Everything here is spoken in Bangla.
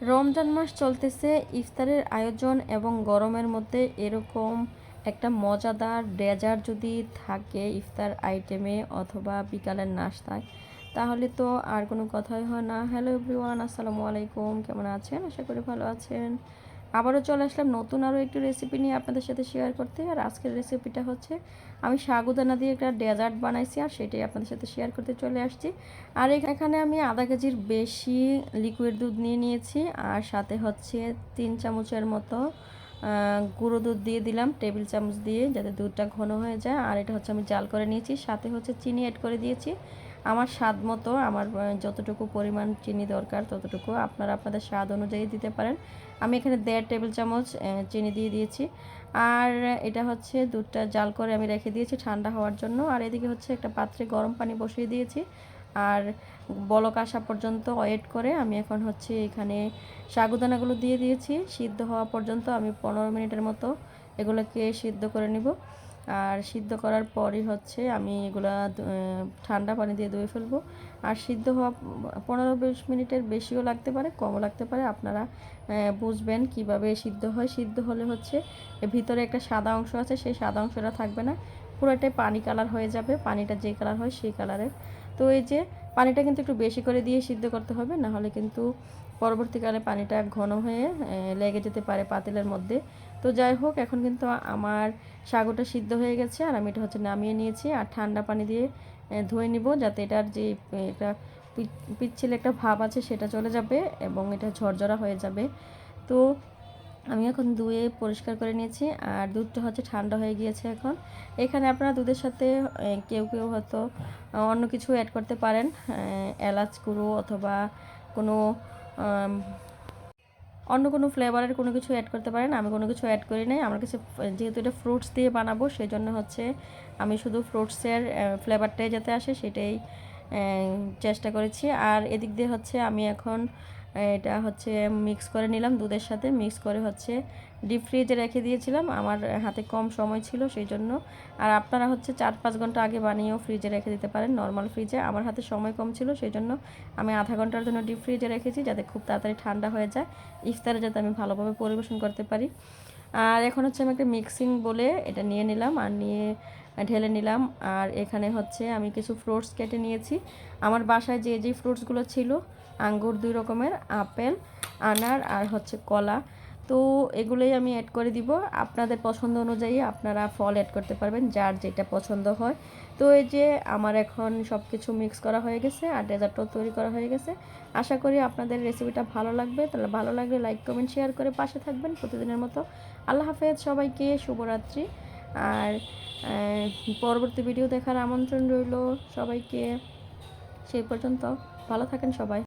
রমজান মাস চলতেছে, ইফতারের আয়োজন এবং গরমের মধ্যে এরকম একটা মজাদার ডেজার যদি থাকে ইফতার আইটেমে অথবা বিকালের নাস্তায়, তাহলে তো আর কোনো কথাই হয় না। হ্যালো এভরিওয়ান আসসালামু আলাইকুম। কেমন আছেন? আশা করি ভালো আছেন। আবারও চলে আসলাম নতুন আরও একটি রেসিপি নিয়ে আপনাদের সাথে শেয়ার করতে। আর আজকের রেসিপিটা হচ্ছে, আমি সাগুদানা দিয়ে একটা ডেজার্ট বানাইছি আর সেটাই আপনাদের সাথে শেয়ার করতে চলে আসছি। আর এখানে আমি আধা কেজির বেশি লিকুইড দুধ নিয়ে নিয়েছি আর সাথে হচ্ছে তিন চামচের মতো গুঁড়ো দুধ দিয়ে দিলাম টেবিল চামচ দিয়ে যাতে দুধটা ঘন হয়ে যায়। আর এটা হচ্ছে আমি জাল করে নিয়েছি, সাথে হচ্ছে চিনি অ্যাড করে দিয়েছি। আমার স্বাদ মতো, আমার যতটুকু পরিমাণ চিনি দরকার ততটুকু আপনারা আপনাদের স্বাদ অনুযায়ী দিতে পারেন। আমি এখানে দেড় টেবিল চামচ চিনি দিয়ে দিয়েছি। আর এটা হচ্ছে দুধটা জাল করে আমি রেখে দিয়েছি ঠান্ডা হওয়ার জন্য। আর এদিকে হচ্ছে একটা পাত্রে গরম পানি বসিয়ে দিয়েছি। আর বলক আসা পর্যন্ত ওয়েট করে আমি এখন হচ্ছে এখানে সাগুদানাগুলো দিয়ে দিয়েছি। সিদ্ধ হওয়া পর্যন্ত আমি পনেরো মিনিটের মতো এগুলোকে সিদ্ধ করে নিব। আর সিদ্ধ করার পরই হচ্ছে আমি এগুলা ঠান্ডা পানি দিয়ে ধুয়ে ফেলব। আর সিদ্ধ হওয়া পনেরো বিশ মিনিটের বেশিও লাগতে পারে, কমও লাগতে পারে। আপনারা বুঝবেন কীভাবে সিদ্ধ হয়। সিদ্ধ হলে হচ্ছে ভিতরে একটা সাদা অংশ আছে, সেই সাদা অংশটা থাকবে না। পুরোটাই পানি কালার হয়ে যাবে। পানিটা যে কালার হয় সেই কালারের তো এই যে পানিটা কিন্তু একটু বেশি করে দিয়ে সিদ্ধ করতে হবে না হলে কিন্তু পরবর্তীকালে পানিটা ঘন হয়ে লেগে যেতে পারে পাতিলের মধ্যে। তো যাই হোক, এখন কিন্তু আমার সাগরটা সিদ্ধ হয়ে গেছে আর আমি এটা হচ্ছে নামিয়ে নিয়েছি আর ঠান্ডা পানি দিয়ে ধুয়ে নিব যাতে এটার যে এটা পিচ্ছিল একটা ভাব আছে সেটা চলে যাবে এবং এটা ঝরঝরা হয়ে যাবে। তো আমি এখন দুয়ে পরিষ্কার করে নিয়েছি আর দুধটা হচ্ছে ঠান্ডা হয়ে গিয়েছে এখন। এখানে আপনারা দুধের সাথে কেউ কেউ হয়তো অন্য কিছু অ্যাড করতে পারেন এলাচ গুঁড়ো অথবা কোনো অন্য কোনো ফ্লেভারের কোনো কিছু অ্যাড করতে পারেন। আমি কোনো কিছু অ্যাড করি নাই। আমার কাছে যেহেতু এটা ফ্রুটস দিয়ে বানাবো সেই জন্য হচ্ছে আমি শুধু ফ্রুটসের ফ্লেভারটাই যাতে আসে সেটাই চেষ্টা করেছি। আর এদিক দিয়ে হচ্ছে আমি এখন এটা হচ্ছে মিক্স করে নিলাম দুধের সাথে। মিক্স করে হচ্ছে ডিপ ফ্রিজে রেখে দিয়েছিলাম। আমার হাতে কম সময় ছিল সেই জন্য আর আপনারা হচ্ছে চার পাঁচ ঘণ্টা আগে বানিয়েও ফ্রিজে রেখে দিতে পারেন। নর্মাল ফ্রিজে আমার হাতে সময় কম ছিল সেই জন্য আমি আধা ঘণ্টার জন্য ডিপ ফ্রিজে রেখেছি যাতে খুব তাড়াতাড়ি ঠান্ডা হয়ে যায়। ইফতারে যাতে আমি ভালোভাবে পরিবেশন করতে পারি। আর এখন হচ্ছে আমি একটা মিক্সিং বলে এটা নিয়ে নিলাম। আর নিয়ে ঢেলে নিলাম। আর এখানে হচ্ছে আমি কিছু ফ্রুটস কেটে নিয়েছি। আমার বাসায় যে যে ফ্রুটসগুলো ছিল, আঙ্গুর দুই রকমের, আপেল, আনার আর হচ্ছে কলা। তো এগুলোই আমি অ্যাড করে দিব। আপনাদের পছন্দ অনুযায়ী আপনারা ফল অ্যাড করতে পারবেন, যার যেটা পছন্দ হয়। তো এই যে, আমার এখন সব কিছু মিক্স করা হয়ে গেছে আর ডেজার্টও তৈরি করা হয়ে গেছে। আশা করি আপনাদের রেসিপিটা ভালো লাগবে। তাহলে ভালো লাগলে লাইক কমেন্ট শেয়ার করে পাশে থাকবেন। প্রতিদিনের মতো আল্লাহ হাফেজ। সবাইকে শুভরাত্রি। আর পরবর্তী ভিডিও দেখার আমন্ত্রণ রইল সবাইকে। সেই পর্যন্ত ভালো থাকেন সবাই।